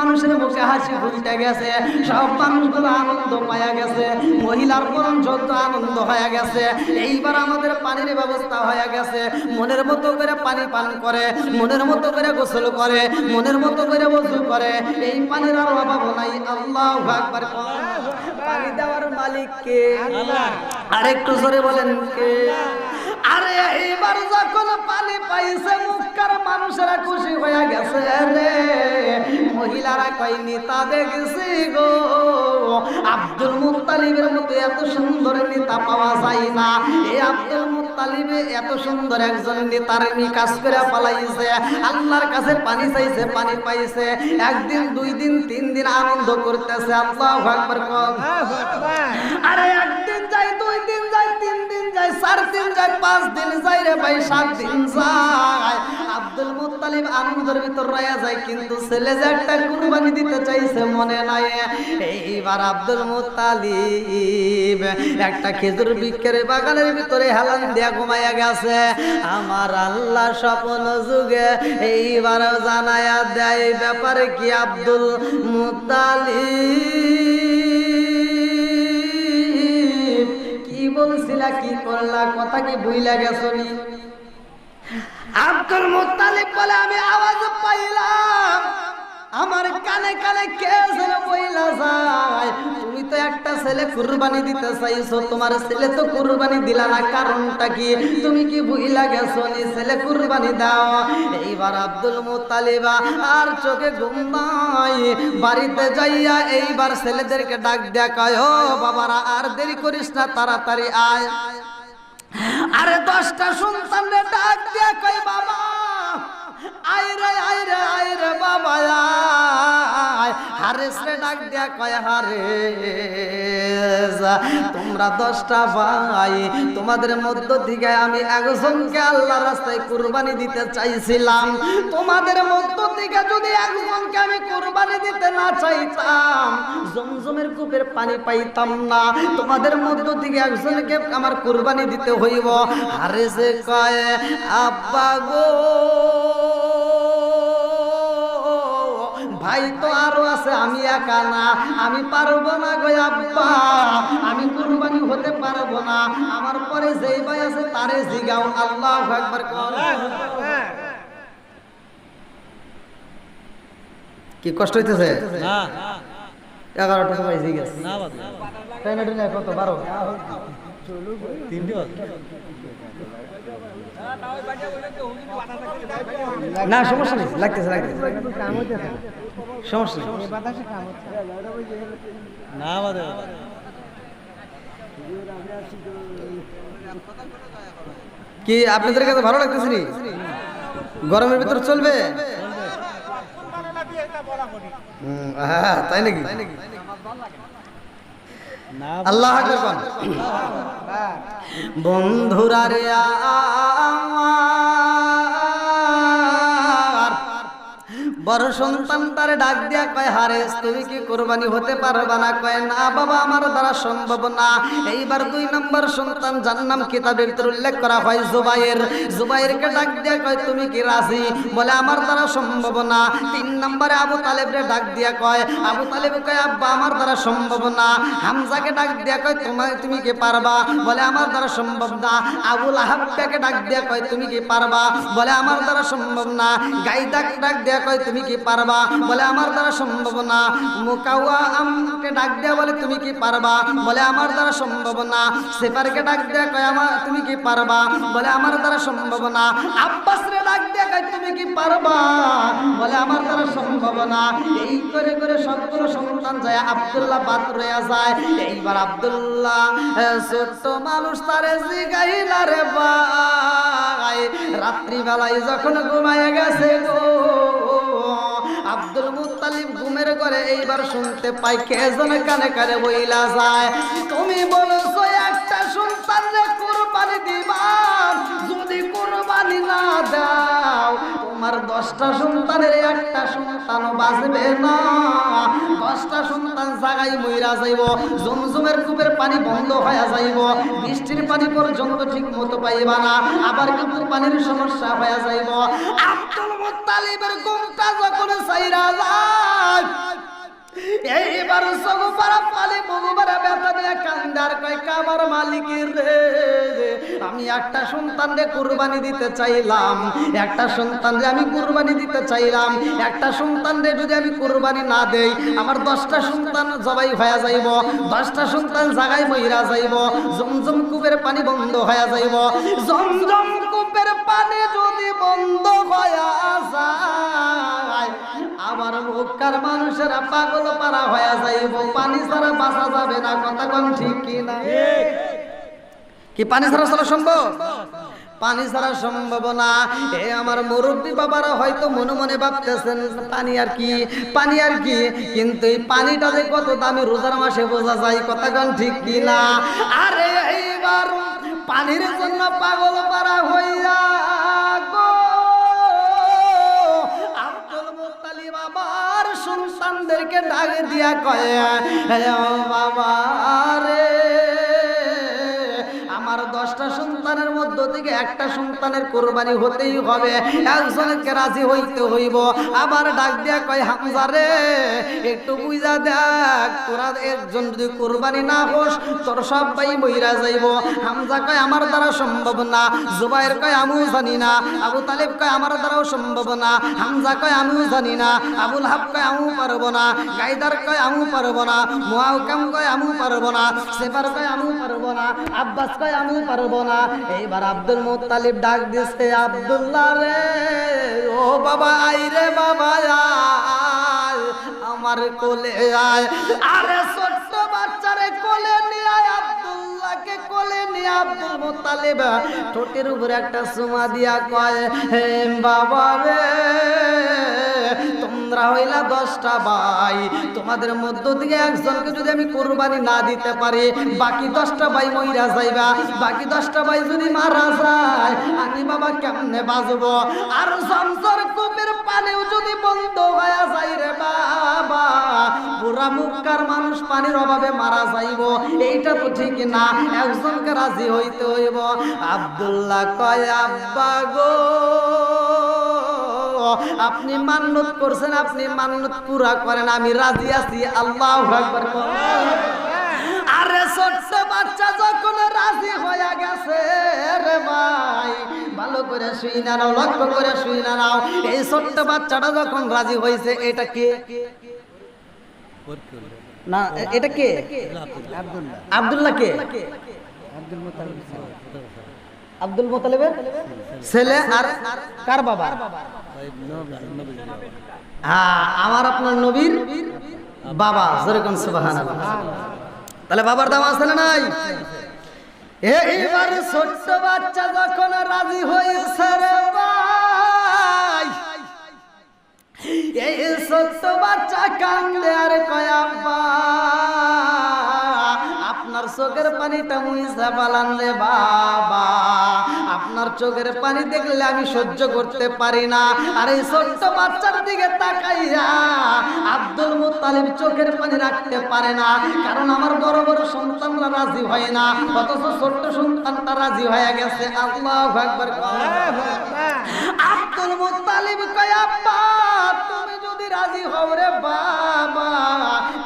মানুষের মুখে হাসি ফুটে গেছে। সব মানুষগুলো আনন্দ পায়া গেছে। মহিলার বরণ যত আনন্দ হয়ে গেছে। এইবার আমাদের পানির ব্যবস্থা হয়ে গেছে। মনের মতো করে পানি পান করে মনের মতো করে গোসল করে মনের মতো করে বসু করে। এই পানির আর অভাব নাই। আল্লাহ আকবার। পানি দেওয়ার মালিক কে? আরেকটু জোরে বলেন কে? আরে যখন পানি পাইছে মুখকার মানুষেরা খুশি হয়ে গেছে রে। মহিলারা কয়নি তা দেখছি গো। আব্দুল মতো এত সুন্দর নেতা পাওয়া যায় না। এই আব্দুল এত সুন্দর একজন নেতার কাজ করে পালাইছে। আল্লাহর কাছে পানি চাইছে পানি পাইছে। একদিন দুই দিন তিন দিন আনন্দ করতেছে। আল্লাহ আকবার আরে একদিন যাই দুই দিন যাই চার দিন যাই পাঁচ দিন যায় রে ভাই, সাত দিন যায়। আব্দুল মুত্তালিব আনন্দের ভিতর রয়ে যায়, কিন্তু ছেলে যে একটা কুরবানি দিতে চাইছে মনে নাই। এইবার আব্দুল মুত্তালিব একটা খেজুর বৃক্ষের বাগানের ভিতরে হেলান দিয়া ঘুমাইয়া গেছে। আমার আল্লাহ স্বপ্ন যুগে এইবার জানায়া দেয় ব্যাপারে কি আব্দুল মুত্তালিব? বলছিলা কি করলা কথা কি ভুইলা গেছনি আব্দুল মুত্তালিব বলে আমি আওয়াজ পাইলাম। আমার কানে কানে কে যেন বইলা যায়, তুমি তো একটা ছেলে কুরবানি দিতে চাইছো, তোমার ছেলে তো কুরবানি দিলা না, কারণটা কি? তুমি কি ভুইলা গেছো নি? ছেলে কুরবানি দাও। এইবার আব্দুল মুতালিবা আর চোখে ঘুম নাই। বাড়িতে যাইয়া এইবার ছেলেদেরকে ডাক দেখায় ও বাবারা, আর দেরি করিস না, তাড়াতাড়ি আয়। আরে দশটা সন্তান ডাক কই বাবা আইরে আইরে আইরে বাবা আয় হারেস রে দিয়া কয় হারেস তোমরা দশটা ভাই, তোমাদের মধ্য থেকে আমি একজনকে আল্লাহ রাস্তায় কুরবানি দিতে চাইছিলাম। তোমাদের মধ্য থেকে যদি একজনকে আমি কুরবানি দিতে না চাইতাম, জমজমের কূপের পানি পাইতাম না। তোমাদের মধ্য থেকে একজনকে আমার কুরবানি দিতে হইব। আরে সে কয়, আব্বা গো ভাই তো আরও আছে আমি একা না। আমি পারব না গো আব্বা। আমি কুরবানি হতে পারব না। আমার পরে যেই ভাই আছে তারে জিগাও। আল্লাহ একবার কি কষ্ট হইতেছে? না। এগারোটা সময় জি গেছে। না বাদ ট্রেনে ট্রেনে কত? বারো। তিনটে না সমস্যা নেই লাগতেছে লাগতেছে। সমস্যা নেই। না বাদে কি আপনাদের কাছে ভালো লাগতেছে নি? গরমের ভিতর চলবে? হুম, হ্যাঁ, তাই নাকি? আল্লাহ বন্ধুরা রে আমার বড় সন্তান তারে ডাক দিয়া কয় হারেস তুমি কি কোরবানি হতে পারবা না? কয়, না, বাবা, আমার দ্বারা সম্ভব না। এইবার দুই নম্বর সন্তান যার নাম কিতাবের উল্লেখ করা হয় জুবাইর। জুবাইরকে ডাক দিয়া কয়, তুমি কি রাজি? বলে, আমার দ্বারা সম্ভব না। তিন নম্বরে আবু তালেবরে ডাক দিয়া কয়, আবু তালেব কয়, আব্বা, আমার দ্বারা সম্ভব না। হামজাকে ডাক দিয়া কয় তোমার তুমি কি পারবা? বলে, আমার দ্বারা সম্ভব না। আবুল আহাবকে ডাক দিয়া কয়, তুমি কি পারবা? বলে, আমার দ্বারা সম্ভব না। গাইদাক ডাক দিয়া কয়, তুমি কি পারবা? বলে, আমার দ্বারা সম্ভব না। মুকাওয়া আমকে ডাক দিয়া বলে, তুমি কি পারবা? বলে, আমার দ্বারা সম্ভব না। সেপারকে ডাক দিয়া কয়, আমার, তুমি কি পারবা? বলে, আমার দ্বারা সম্ভব না। আব্বাস রে ডাক দিয়া কয়, তুমি কি পারবা? বলে, আমার দ্বারা সম্ভব না। এই করে করে সবগুলো সন্তান যায়, আব্দুল্লাহ বাদ রয়ে যায়। এইবার আব্দুল্লাহ ছোট্ট মানুষ তারে জিগাইলা রে ভাই। রাত্রিবেলায় যখন ঘুমায় গেছে গো এইবার শুনতে পাই কে জন কানে কানে বইলা যায়। তুমি বলছো, একটা সন্তান রে কুরবানি দিবা যদি কুরবানি না দাও, তোমার দশটা সন্তানের একটা সন্তান বাঁচবে না। দশটা সন্তান জাগাই মইরা যাইব, জমজমের কূপের পানি বন্ধ হয়ে যাইব, বৃষ্টির পানি পর্যন্ত ঠিক মতো পাইবা না, আবার কিন্তু পানির সমস্যা হয়ে যাইব। আব্দুল মুত্তালিবের ঘুমটা যখন সাইরা যায় এইবার সগোপারা পালে বগুবারা ব্যথা কান্দার কয় কাবার মালিকের রে, আমি একটা সন্তান রে কুরবানি দিতে চাইলাম, একটা সন্তান রে আমি কুরবানি দিতে চাইলাম, একটা সন্তান রে যদি আমি কুরবানি না দেই, আমার দশটা সন্তান জবাই হয়ে যাইব, দশটা সন্তান জাগায় মহিরা যাইব, জমজম কূপের পানি বন্ধ হয়ে যাইব, জমজম কূপের পানি যদি বন্ধ হয়ে যায় আমার মুখকার মানুষেরা পাগল পারা হয়ে যাইব পানি ছাড়া বাঁচা যাবে না, কথা কম ঠিক কি না? কি পানি ছাড়া চলা সম্ভব? পানি ছাড়া সম্ভব না। এ আমার মুরব্বী বাবারা হয়তো মনে মনে ভাবতেছেন, পানি আর কি, পানি আর কি, কিন্তু এই পানিটা যে কত দামি রোজার মাসে বোঝা যায়, কথা কন ঠিক কি না? আরে এইবার পানির জন্য পাগল পারা হইয়া আমার সন্তানদেরকে ডাক দিয়া কয়া "হে ও বাবা রে থেকে একটা সন্তানের কোরবানি হতেই হবে। একজনকে রাজি হইতে হইব। আবার ডাক দিয়া কয়, হামজা রে, একটু বুঝা দেখ, তোরা একজন যদি কোরবানি না হোস, তোর সব ভাই বইরা যাইব। হামজা কয়, আমার দ্বারা সম্ভব না। জুবাইর কয়, আমিও জানি না। আবু তালেব কয়, আমার দ্বারাও সম্ভব না। হামজা কয়, আমিও জানি না। আবুল হাব কয়, আমিও পারব না। গাইদার কয়, আমিও পারব না। মুআউকাম কয়, আমিও পারব না। সেবার কয়, আমিও পারব না। আব্বাস কয়, আমিও পারব না। এইবার আব্দুল মুত্তালিব ডাক দিছে, আব্দুল্লাহ রে, ও বাবা আই রে বাবা আমার কোলে আয়। আরে ছোট্ট বাচ্চারে কোলে নিয়ে আয়, আব্দুল্লাহকে কোলে নিয়ে আব্দুল মুত্তালিব। ঠোঁটের উপরে একটা সুমা দিয়া কয়, হে বাবা রে তোমরা হইলা দশটা ভাই। তোমাদের মধ্য থেকে একজনকে যদি আমি কোরবানি না দিতে পারি, বাকি দশটা ভাই মইরা যাইবা। বাকি দশটা ভাই যদি মারা যায়, আমি বাবা কেমনে বাজবো আর সংসার কূপের পানিও যদি বন্ধ হয়ে যায় রে বাবা পুরা মুখকার মানুষ পানির অভাবে মারা যাইব। এইটা তো ঠিক না, একজনকে রাজি হইতে হইব। আব্দুল্লাহ কয়, আব্বা গো। আপনি মান্নত করছেন আপনি মান্নত পুরা করেন আমি রাজি আছি আল্লাহ আরে ছোট্ট বাচ্চা যখন রাজি হয়ে গেছে রে ভাই ভালো করে শুই না নাও লক্ষ্য করে শুই না নাও। এই ছোট্ট বাচ্চাটা যখন রাজি হয়েছে এটা কে? না এটা কে? আব্দুল্লাহ। কে? আব্দুল মোতালেবের ছেলে আর কার বাবা? হ্যাঁ আমার আপনার নবীর বাবা, যেরকম তাহলে বাবার দাম আছে না নাই? এইবার ছোট্ট বাচ্চা যখন রাজি হয়েছে রে ভাই, এই ছোট্ট বাচ্চা কান্দে আর কয় আব্বা আপনার চোখের পানিটা মুইসা পালান রে বাবা। আপনার চোখের পানি দেখলে আমি সহ্য করতে পারি না। আর এই ছোট্ট বাচ্চার দিকে তাকাইয়া আব্দুল মুত্তালিব চোখের পানি রাখতে পারে না। কারণ আমার বড় বড় সন্তানরা রাজি হয় না। অথচ ছোট্ট সন্তানটা রাজি হয়ে গেছে। আল্লাহ আব্দুল মুত্তালিব কয়, আব্বা, তুমি রাজি হও রে বাবা।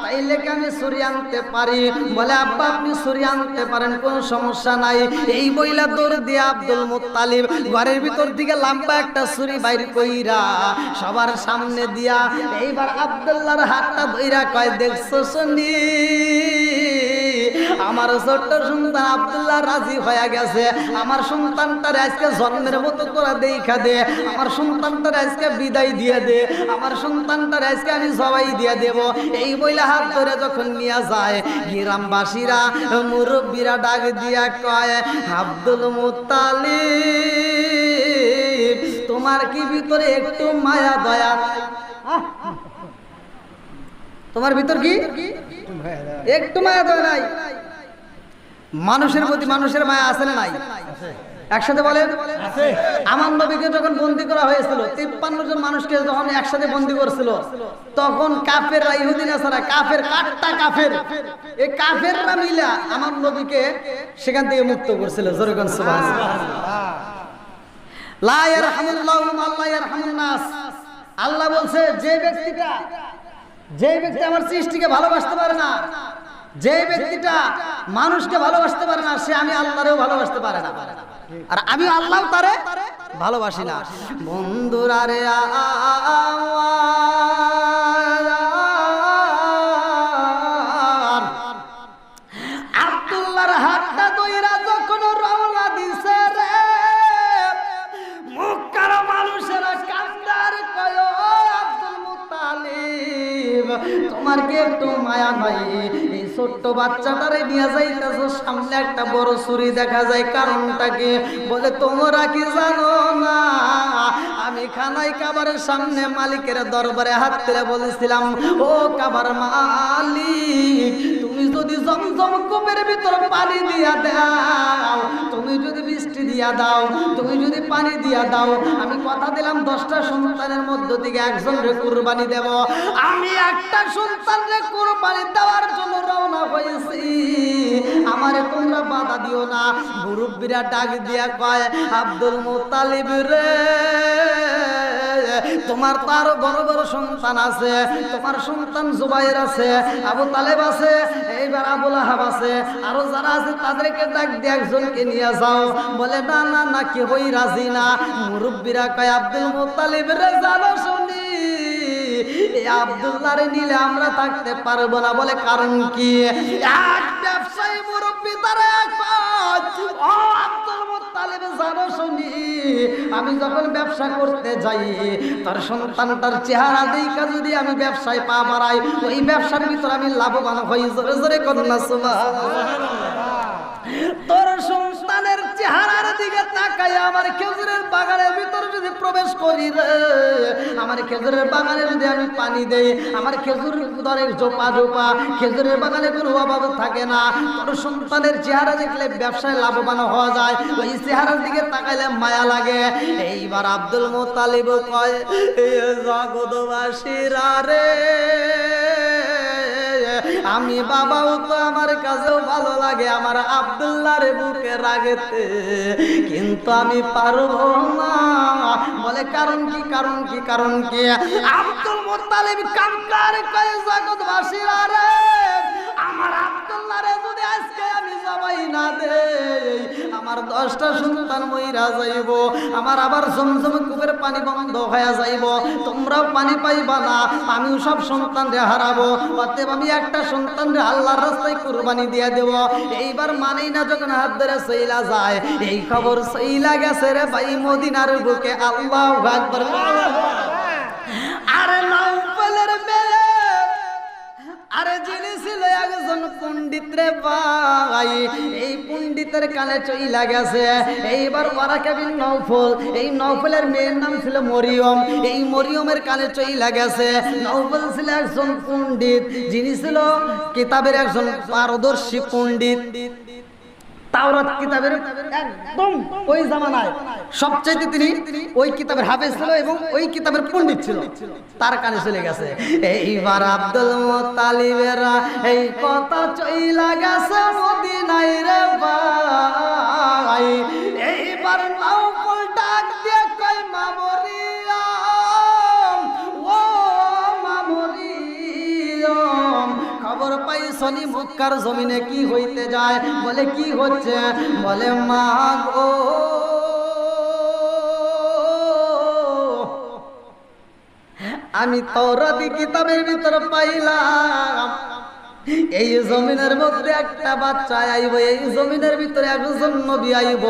তাইলে কি আমি ছুরি আনতে পারি? বলে, আব্বা, আপনি ছুরি আনতে পারেন, কোনো সমস্যা নাই। এই বইলা দৌড় দিয়ে আব্দুল মুত্তালিব ঘরের ভিতর দিকে লম্বা একটা ছুরি বাইর কইরা সবার সামনে দিয়া এইবার আব্দুল্লাহর হাতটা ধইরা কয়, দেখছ, শুনি? আমার ছোট্ট সন্তান আব্দুল্লাহ রাজি হয়ে গেছে। আমার সন্তানটার আজকে জন্মের মতো করে দেখা দে। আমার সন্তানটার আজকে বিদায় দিয়ে দে। আমার সন্তানটার আজকে আমি সবাই দিয়ে দেব। এই বইলে হাত ধরে যখন নিয়ে যায়, গ্রামবাসীরা, মুরব্বীরা ডাক দিয়া কয়, আব্দুল মুতালি তোমার কি ভিতরে একটু মায়া দয়া? তোমার ভিতর কি? একটু মায়া দয়া নাই। মানুষের প্রতি মানুষের মায়া আছে না নাই? একসাথে বলেন। আমার নবীকে যখন বন্দি করা হয়েছিল তিপ্পান্ন জন মানুষকে যখন একসাথে বন্দি করছিল তখন কাফের ইহুদিন কাফের কাটটা কাফের। এই কাফেররা মিলা আমার নবীকে সেখান থেকে মুক্ত করছিল। জোরগন সুবাহ লা ইয়ারহামুল্লাহু লা ইয়ারহামুন নাস। আল্লাহ বলছে যে ব্যক্তিটা যে ব্যক্তি আমার সৃষ্টিকে ভালোবাসতে পারে না যে ব্যক্তিটা মানুষকে ভালোবাসতে পারে না, সে আমি আল্লাহরেও ভালোবাসতে পারে না। আর আমি আল্লাহ তারে ভালোবাসি না। বন্ধুরা রে আব্দুল্লাহর ছোট্ট বাচ্চাটারে নিয়ে যাইতেছ, সামনে একটা বড় ছুরি দেখা যায় কারণটাকে বলে, তোমরা কি জানো না? আমি খানাই কাবারের সামনে মালিকের দরবারে হাত তুলে বলেছিলাম, ও কাবার মালিক তুমি যদি জমজম কূপের ভিতর পানি দিয়া দাও, তুমি যদি বৃষ্টি দিয়া দাও, তুমি যদি পানি দিয়া দাও, আমি কথা দিলাম দশটা সন্তানের মধ্য থেকে একজন রে কুরবানি দেব। আমি একটা সন্তান রে কুরবানি দেওয়ার জন্য রওনা হয়েছি। আমারে তোমরা বাধা দিও না। মুরব্বীরা ডাক দিয়া কয়, আব্দুল মুতালিব রে। তোমার তো আরও বড় বড় সন্তান আছে, তোমার সন্তান জুবাইর আছে, আবু তালেব আছে, এইবার আবুল আহাব আছে। আরও যারা আছে, তাদেরকে ডাক দিয়ে একজনকে নিয়ে যাও। বলে, না না না কি হই রাজি না। মুরব্বীরা কয়, আব্দুল মুতালিব রে, জানো, শুনি। আব্দুল্লাহ নিলে আমরা থাকতে পারব না। বলে, কারণ কি? এক ব্যবসায়ী মুরব্বী তারা জানো শুনি, আমি যখন ব্যবসা করতে যাই, তার সন্তানটার চেহারা দেখা যদি আমি ব্যবসায় পা বাড়াই, ওই ব্যবসার ভিতর আমি লাভবান হই। জোরে জোরে কন্যা তোর সন্তানের চেহারার দিকে তাকাই আমার খেজুরের বাগানের ভিতর যদি প্রবেশ করি রে, আমার খেজুরের বাগানে যদি আমি পানি দেই, আমার খেজুর ধরে জোপা জোপা, খেজুরের বাগানে কোনো অভাব থাকে না। তোর সন্তানের চেহারা দেখলে ব্যবসায় লাভবান হওয়া যায়, ওই চেহারার দিকে তাকাইলে মায়া লাগে। এইবার আব্দুল মোতালিব কয়, এ রে আমি বাবাও তো আমার কাছেও ভালো লাগে, আমার আব্দুল্লাহ রে বুকে রাগেতে। কিন্তু আমি পারব না। বলে, কারণ কি কারণ কি কারণ কি? আব্দুল মোত্তালিব কামকার কয় জগৎবাসীরা রে, আমার আব্দুল্লাহ রে যদি আজকে আমি জবাই না আমার দশটা সন্তান মইরা যাইব আমার আবার জমজম কূপের পানি বন্ধ হয়ে যাইব। তোমরাও পানি পাইবা না আমিও সব সন্তান রে হারাবো। অতএব আমি একটা সন্তান রে আল্লাহর রাস্তায় কুরবানি দিয়ে দেব। এইবার মানেই না যখন হাত ধরে সইলা যায় এই খবর সইলা গেছে রে ভাই মদিনার বুকে। আল্লাহ আকবার। আরে মেয়ে আরে যিনি ছিল একজন পণ্ডিত রে ভাই। এই পণ্ডিতের কানে চইলা গেছে। এইবার ওরা কেবিন নৌফল এই নৌফলের মেয়ের নাম ছিল মরিয়ম। এই মরিয়মের কানে চইলা গেছে। নৌফল ছিল একজন পণ্ডিত, যিনি ছিল কিতাবের একজন পারদর্শী পণ্ডিত। তাওরাত কিতাবের একদম ওই জামানায়। সবচেয়ে তিনি ওই কিতাবের হাফেজ ছিল এবং ওই কিতাবের পণ্ডিত ছিল। তার কানে চলে গেছে, এইবার আব্দুল এই কথা মদিনায় রে ভাই। এইবার নাও শনি মক্কার জমিনে কি হইতে যায়? বলে, কি হচ্ছে? বলে, মা গো, আমি তৌরাতি কিতাবের ভিতর পাইলাম। এই জমিনের মধ্যে একটা বাচ্চা আইব, এই জমিনের ভিতরে একজন নবী আইব।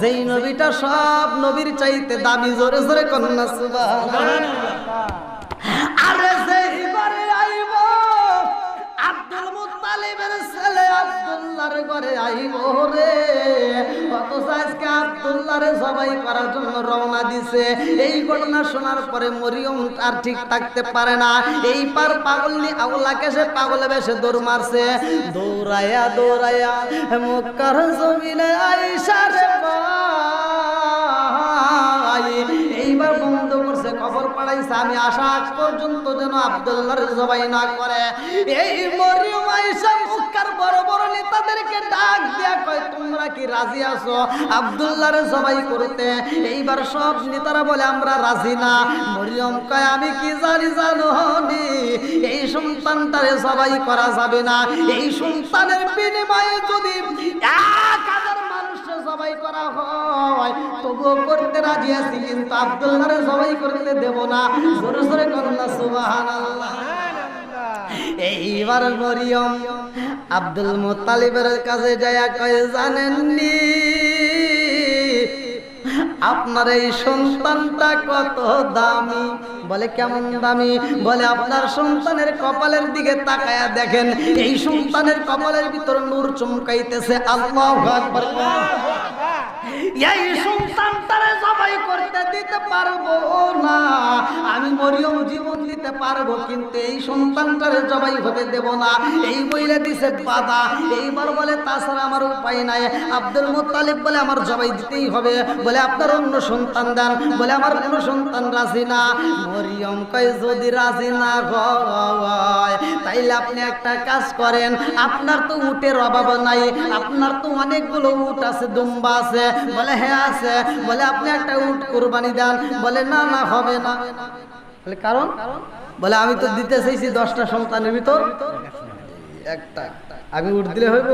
যেই নবীটা সব নবীর চাইতে দামি, জোরে জোরে কন্যা, সুবহানাল্লাহ। আব্দুল্লাহর ঘরে আইব রে। সবাই করার জন্য রওনা দিছে। এই ঘটনা শোনার পরে মরিয়ম আর ঠিক থাকতে পারে না। এই পার পাগলনি আউলাকে সে পাগলে বেশে দৌড় মারছে। আইসা এইবার বন্ধ করছে, খবর পাড়া পাঠাইছে, আমি আগ পর্যন্ত যেন আব্দুল্লাহর জবাই না করে। এই মরিয়ম আয়েশা মুক্কার বড় বড় নেতাদেরকে ডাক দিয়া কয়, তোমরা কি রাজি আছো? জবাই করতে। এইবার সব নেতারা বলে, আমরা রাজি না। মরিয়ম কয়, আমি কি জানি, জানো এই সন্তানটারে করা যাবে না। এই সন্তানের বিনিময়ে যদি এক হাজার মানুষকে জবাই করা হয় তবুও করতে রাজি আছি, কিন্তু আব্দুল্লাহরে জবাই করতে দেব না। জোরে জোরে সুবহানাল্লাহ। এইবার মরিয়ম আব্দুল মুতালিবের কাছে যায় কয় জানেননি? আপনার এই সন্তানটা কত দামি? বলে কেমন দামি? বলে আপনার সন্তানের কপালের দিকে তাকায়া দেখেন এই সন্তানের কপালের ভিতর নূর চমকাইতেছে। আল্লাহ এই সন্তানটারে জবাই করতে দিতে পারব না। আমি মরিয়ম জীবন দিতে পারব, কিন্তু এই সন্তানটারে জবাই হতে দেব না। এই বইলে দিছে বাধা, এইবার বলে তাছাড়া আমার উপায় নাই। আব্দুল মুত্তালিব বলে আমার জবাই দিতেই হবে। বলে, আপনার অন্য সন্তান দেন। বলে, আমার কোনো সন্তান রাজি না। মরিয়ম কয়, যদি রাজি না হয়, তাইলে আপনি একটা কাজ করেন। আপনার তো উটের অভাব নাই, আপনার তো অনেকগুলো উট আছে, দুম্বা আছে। বলে হ্যাঁ আছে। বলে, আপনি একটা উট কোরবানি দেন। বলে, না না, হবে না। বলে, কারণ? বলে, আমি তো দিতে চাইছি দশটা সন্তানের ভিতর একটা। আমি উঠ দিলে হইব?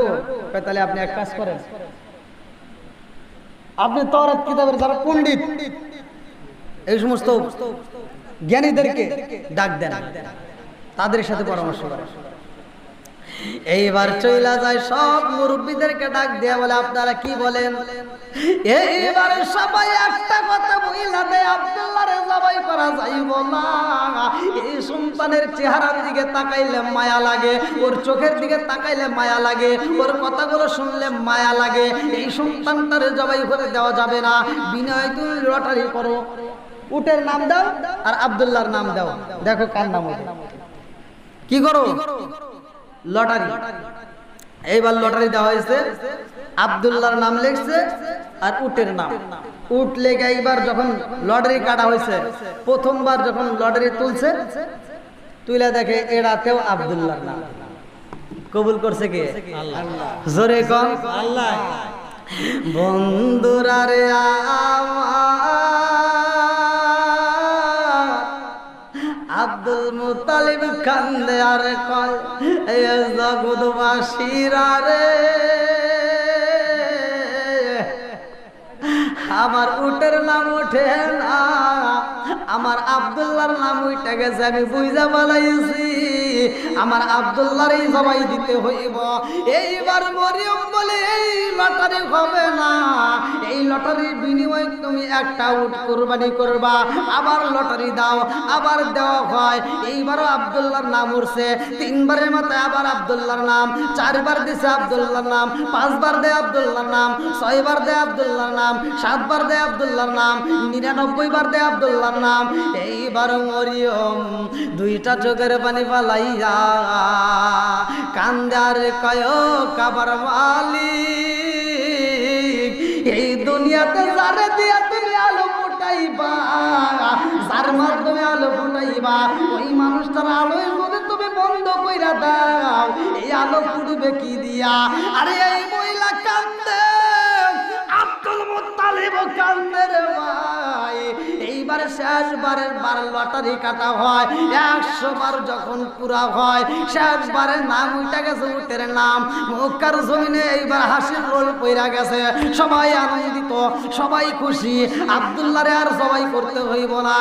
তাহলে আপনি এক কাজ করেন। আপনি তরাত কিতাবের যারা পণ্ডিত, এই সমস্ত জ্ঞানীদেরকে ডাক দেন। তাদের সাথে পরামর্শ করেন। এইবার চইলা যায় সব মুরব্বীদেরকে ডাক দেয়া বলে, আপনারা কি বলেন? এইবার সবাই একটা কথা বইলা দেয় আব্দুল্লাহরে জবাই করা যাইব না। এই সন্তানের চেহারার দিকে তাকাইলে মায়া লাগে, ওর চোখের দিকে তাকাইলে মায়া লাগে, ওর কথাগুলো শুনলে মায়া লাগে। এই সন্তানটারে জবাই করে দেওয়া যাবে না। বিনয় তুমি লটারি করো। উটের নাম দাও আর আব্দুল্লাহর নাম দাও। দেখো কার নাম কি করো? লটারি। এইবার লটারি দেওয়া হয়েছে। আব্দুল্লাহর নাম লিখছে আর উটের নাম। উট লেগে এইবার যখন লটারি কাটা হয়েছে প্রথমবার যখন লটারি তুলছে তুইলা দেখে এড়াতেও আব্দুল্লাহর নাম। কবুল করছে কে? জোরে কম। আল্লাহ। বন্ধুরা রে আব্দুল মুতালিব কান্দে আর কয় এ জগৎবাসীরা রে। আমার উটের নাম ওঠে না। আমার আবদুল্লার নাম উঠে গেছে আমি বুঝা বানাইছি আমার আব্দুল্লাহর এই সবাই দিতে হইব। এইবার মরিয়ম বলে, এই লটারি হবে না। এই লটারির বিনিময়ে তুমি একটা উট কোরবানি করবা। আবার লটারি দাও, আবার দেওয়া হয়। এইবারও আব্দুল্লাহর নাম উঠছে তিনবারের মাথায় আবার আব্দুল্লাহর নাম, চারবার দিছে আব্দুল্লাহর নাম, পাঁচবার দেয় আব্দুল্লাহর নাম, ছয়বার দেয় আব্দুল্লাহর নাম, সাতবার দেয় আব্দুল্লাহর নাম নিরানব্বই বার দেয় আব্দুল্লাহর নাম। এইবার মরিয়ম দুইটা চোখের পানি পালাইয়া কান্দার কয় কাবার মালিক। এই দুনিয়াতে যারে দিয়া তুমি আলো ফুটাইবা, যার মাধ্যমে আলো ফুটাইবা, ওই মানুষটার আলোয় যদি তুমি বন্ধ কইরা দাও, এই আলো ফুটবে কি দিয়া? আরে এই মহিলা কান্দে, আব্দুল মুত্তালিব কান্দে রে ভাই। এইবার শেষবারের বার লটারি কাটা হয় একশো বার যখন পুরা হয় শেষবারের নাম উঠে গেছে উটের নাম। মক্কার জমিনে এইবার হাসির রোল পইরা গেছে। সবাই আনন্দিত সবাই খুশি। আব্দুল্লাহরে আর সবাই করতে হইব না।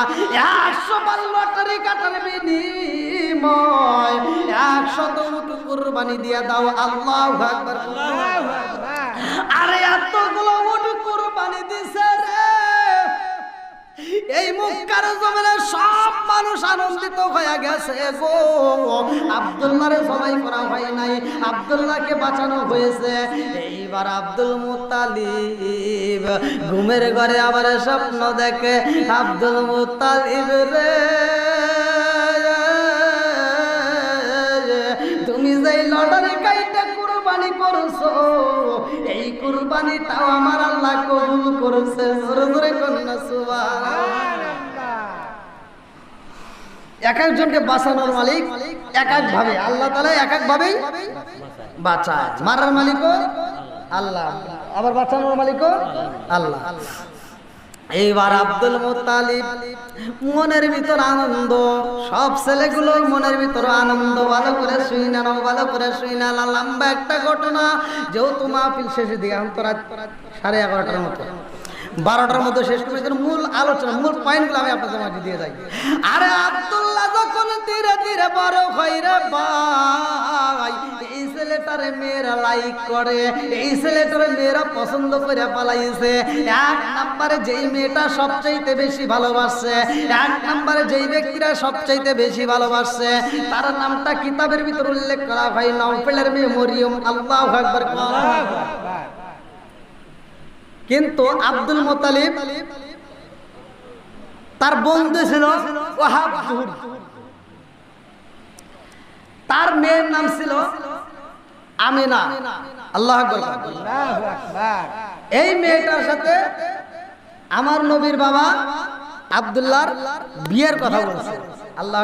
একশো বার লটারি কাটার বিনিময় একশত কুরবানি দিয়া দাও। আল্লাহ আরে এতগুলো উট কুরবানি দিছে রে। এই মুক্কার জমিনে সব মানুষ আনন্দিত হয়ে গেছে গো। আব্দুল্লাহরে সবাই করা হয় নাই, আব্দুল্লাহকে বাঁচানো হয়েছে। এইবার আব্দুল মুতালিব ঘুমের ঘরে আবার স্বপ্ন দেখে, আব্দুল মুতালিব রে। তুমি যেই লটারি কাইটা কুরবানি করছ, এই কুরবানিটাও আমার আল্লাহ কবুল করেছে। জোরে জোরে এক একজনকে বাঁচানোর মালিক এক এক ভাবে। আল্লাহ তালা এক এক ভাবেই বাঁচায়। মারার আল্লাহ। আবার বাঁচানোর আল্লাহ। এইবার আব্দুল মোতালিব মনের ভিতর আনন্দ। সব ছেলেগুলোর মনের ভিতর আনন্দ। ভালো করে শুই না ভালো করে শুই না। লম্বা একটা ঘটনা। যেহেতু মাহফিল শেষের দিকে, এখন তো রাত সাড়ে এগারোটার মতো। বারোটার মধ্যে শেষ করে দিন মূল আলোচনা, মূল পয়েন্টগুলো আমি আপনাদের মাঝে দিয়ে যাই। আরে আব্দুল্লাহ যখন ধীরে ধীরে বড় হয় রে ভাই মেয়েরা লাইক করে, এই মেয়েরা পছন্দ করে এক নম্বরে যেই মেয়েটা বেশি ভালোবাসছে এক নম্বরে যেই ব্যক্তিরা বেশি ভালোবাসছে তার নামটা কিতাবের ভিতর উল্লেখ করা হয়, নওফেলের মেয়ে মরিয়ম আল্লাহ আকবার কিন্তু আব্দুল মোতালিব তার বন্ধু ছিল জুহুর। তার মেয়ের নাম ছিল আমিনা। আল্লাহ এই মেয়েটার সাথে আমার নবীর বাবা আব্দুল্লাহর বিয়ের কথা বলছে। আল্লাহ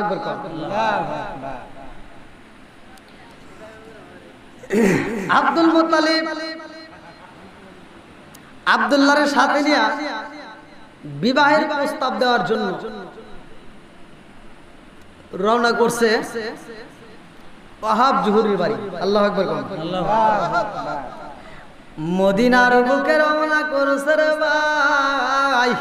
আব্দুল মোতালিব আব্দুল্লাহর সাথে নিয়ে বিবাহের প্রস্তাব দেওয়ার জন্য রওনা করছে জুহুরির বাড়ি। আল্লাহ আকবর। মদিনার বুকে রওনা করছে রে ভাই।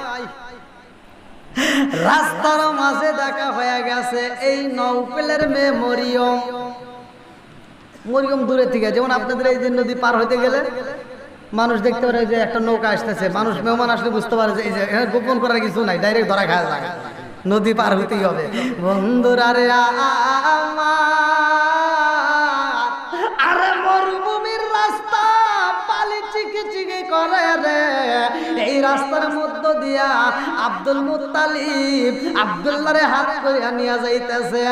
রাস্তার মাঝে দেখা হয়ে গেছে এই নৌপেলের মেয়ে মরিয়ম। মরিয়ম দূরে থেকে যেমন আপনাদের এই যে নদী পার হইতে গেলে। মানুষ দেখতে পারে যে একটা নৌকা আসতেছে, মানুষ মেহমান আসলে বুঝতে পারে যে এই গোপন করার কিছু নাই ডাইরেক্ট ধরা খায়। যায় নদী পার হতেই হবে। বন্ধুরা রে আরে মরুভূমির রাস্তা পালি চিকি চিকি করে রে। এই রাস্তার মধ্য দিয়া আব্দুল মুত্তালিব আব্দুল্লাহরে হাত করিয়া যাইতেছে।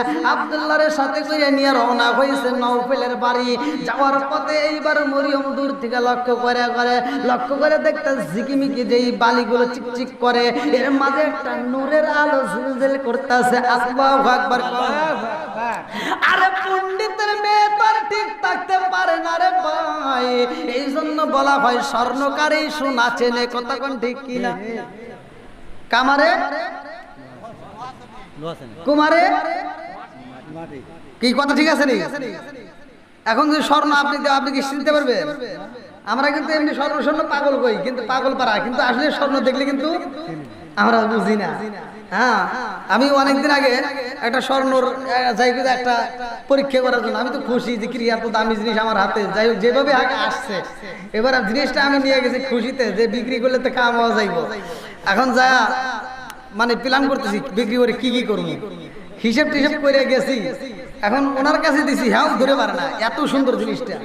সাথে করিয়া নিয়ে রওনা হয়েছে নৌফেলের বাড়ি। যাওয়ার পথে এইবার মরিয়ম দূর থেকে লক্ষ্য করে করে। লক্ষ্য করে দেখতে ঝিকিমিকি যেই বালিগুলো চিকচিক করে। এর মাঝে একটা নূরের আলো ঝিলঝিল করতেছে। আকবার আরে পণ্ডিতের মেয়ে তো আর ঠিক থাকতে পারে না রে ভাই। এই জন্য বলা হয় স্বর্ণকারী সোনা চেনে। কতক্ষণ ঠিক কিনা? কামারে? কুমারে? কি কথা ঠিক আছে নি? এখন যদি স্বর্ণ আপনি আপনি কি চিনতে পারবেন? আমরা কিন্তু এমনি স্বর্ণ স্বর্ণ পাগল কই কিন্তু পাগল পারা কিন্তু আসলে স্বর্ণ দেখলে কিন্তু আমরা বুঝি না। হ্যাঁ আমি অনেকদিন আগে একটা স্বর্ণর আহ, যাই হোক একটা পরীক্ষা করার জন্য আমি তো খুশি যে ক্রিয়া তো দামি জিনিস আমার হাতে। যাই হোক যেভাবে আগে আসছে এবার জিনিসটা আমি নিয়ে গেছি খুশিতে যে বিক্রি করলে তো কাম হওয়া যাইব। এখন যা মানে প্ল্যান করতেছি, বিক্রি করে কি কি করব। হিসেব টিসেব করে গেছি। এখন ওনার কাছে দিছি হ্যাঁ ধরে পারে না, এত সুন্দর জিনিসটা।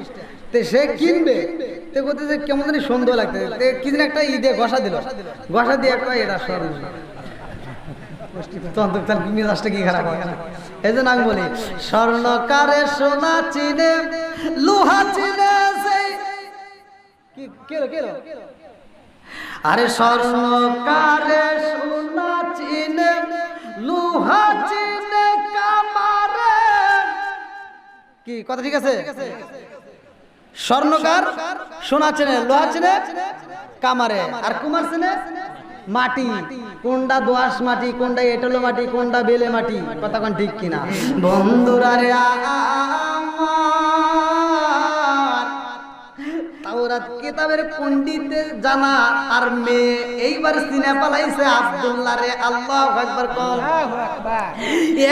সে কিনবে কেমন জানি সুন্দর লাগতে কি যেন একটা ঈদে ঘষা দিল। ঘষা দিয়ে কয়, এটা মেজাজটা কি খারাপ এই জন্য আমি বলি স্বর্ণকারে সোনা চিনে, লোহা আরে স্বর্ণকারে সোনা চিনে, লোহা চিনে কামারে। কি, কথা ঠিক আছে? স্বর্ণকার সোনা চেনে, লোহা চেনে কামারে। আর কুমার চেনে মাটি। কোনটা দোয়াশ মাটি, কোনটা এটলো মাটি, কোনটা বেলে মাটি? কথা কোন ঠিক কিনা? বন্ধুরা রে আমার তাওরাত কিতাবের পণ্ডিতে জানা আর মেয়ে এইবার সিনে পালাইছে আব্দুল্লাহ রে আল্লাহ একবার কল।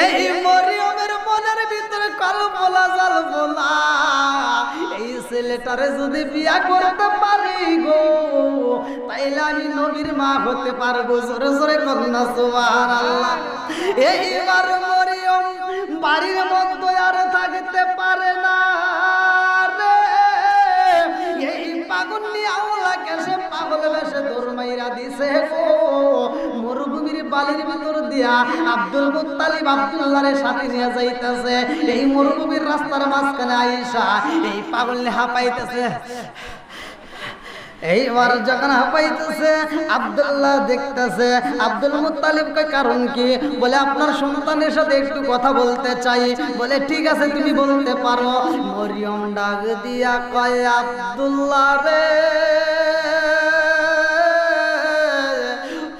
এই মরিয়মের মনের ভিতরে কল্পনা জল্পনা। এই ছেলেটারে যদি বিয়া করতে পারি গো তাইলে আমি নবীর মা হতে পারব জোরে জোরে কন্যা সুবহান আল্লাহ এইবার মরিয়ম বাড়ির মধ্যে আর থাকতে পারে না। গো। মরুভূমির বালির ভিতর দিয়া আব্দুল মুত্তালিব আব্দুল্লাহর সাথে নিয়ে যাইতেছে। এই মরুভূমির রাস্তার মাঝখানে আইসা এই পাগল হাঁপাইতেছে। এইবার যখন হাঁপাইতেছে আব্দুল্লাহ দেখতেছে, আব্দুল মুত্তালিব কয়, কারণ কি? বলে, আপনার সন্তানের সাথে একটু কথা বলতে চাই। বলে, ঠিক আছে, তুমি বলতে পারো। মরিয়ম ডাক দিয়া কয়, আব্দুল্লাহ রে,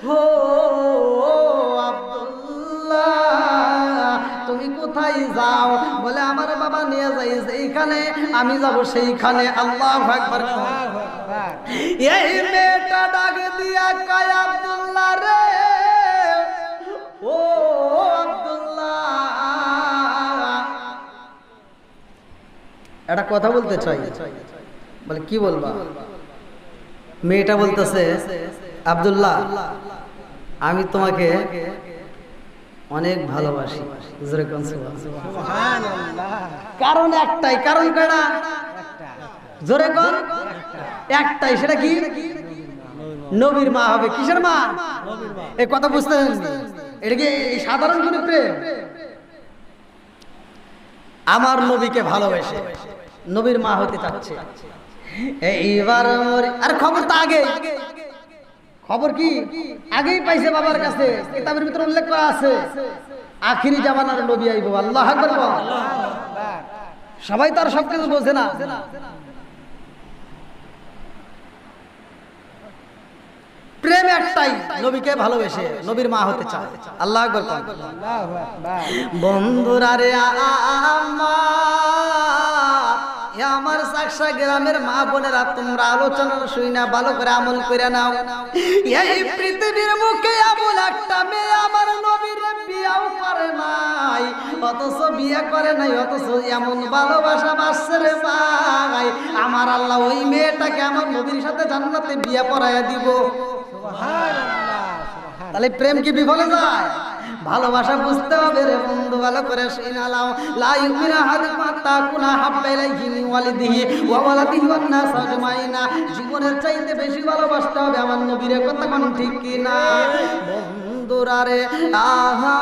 হো তুমি কোথায় যাও? বলে, আমার বাবা নিয়ে যাই এইখানে, আমি যাব সেইখানে। আল্লাহ একবার এই মেয়েটা ডাক দিয়া আব্দুল্লাহ রে। ও আব্দুল্লাহ। একটা কথা বলতে চাই। বলে, কি বলবা? মেয়েটা বলতেছে, আব্দুল্লাহ, আমি তোমাকে অনেক ভালোবাসি। কারণ একটাই, কারণ কেনা জোরে কর। একটাই, সেটা কি? নবীর মা হবে। কিসের মা? এই কথা বুঝতে এটা কি সাধারণ কোন প্রেম? আমার নবীকে ভালোবেসে নবীর মা হতে চাচ্ছে। এইবার আর খবর তো আগে। খবর কি? আগেই পাইছে বাবার কাছে। কিতাবের ভিতরে উল্লেখ করা আছে। আখিরি জামানার নবী আইব। আল্লাহ। সবাই তো আর সবকিছু বোঝে না। প্রেম একটাই নবীকে ভালোবেসে নবীর মা হতে চায়। আল্লাহ আকবার। বন্ধুরা রে আমার আমার সাকসা গ্রামের মা বোনেরা তোমরা আলোচনা শুই না ভালো করে আমল করে নাও। এই পৃথিবীর মুখে আমল একটা মেয়ে আমার নবীর বিয়াও করে নাই। অথচ বিয়ে করে নাই অথচ এমন ভালোবাসা বাসছে রে ভাই। আমার আল্লাহ ওই মেয়েটাকে আমার নবীর সাথে জান্নাতে বিয়ে পড়াইয়া দিব। তাহলে প্রেম কি বিফলে যায় ভালোবাসা বুঝতে হবে রে বন্ধু, ভালো করে শুনালাও লা ইউমিনা হাত পেলে হাব্বা ইলাইহি মিন ওয়ালিদিহি ওয়া ওয়ালাদিহি ওয়ান নাস আজমাইনা। জীবনের চাইতে বেশি ভালোবাসতে হবে আমার নবীর কথা কোন ঠিক কি না বন্ধুরা রে, আহা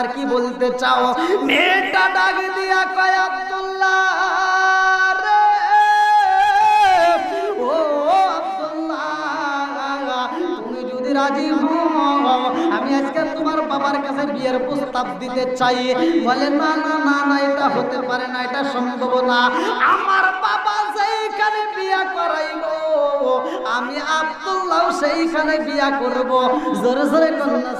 আর কি বলতে চাও? মেয়েটা ডাক দিয়া কয়, আব্দুল্লাহ আমি আজকে তোমার বাবার কাছে বিয়ের প্রস্তাব দিতে চাই। বলে না না না না, এটা হতে পারে না, এটা সম্ভব না। আমার বাবা সেইখানে বিয়া করাইবো, আমি আব্দুল্লাহ সেইখানে বিয়া করব। জোরে জোরে কন্যা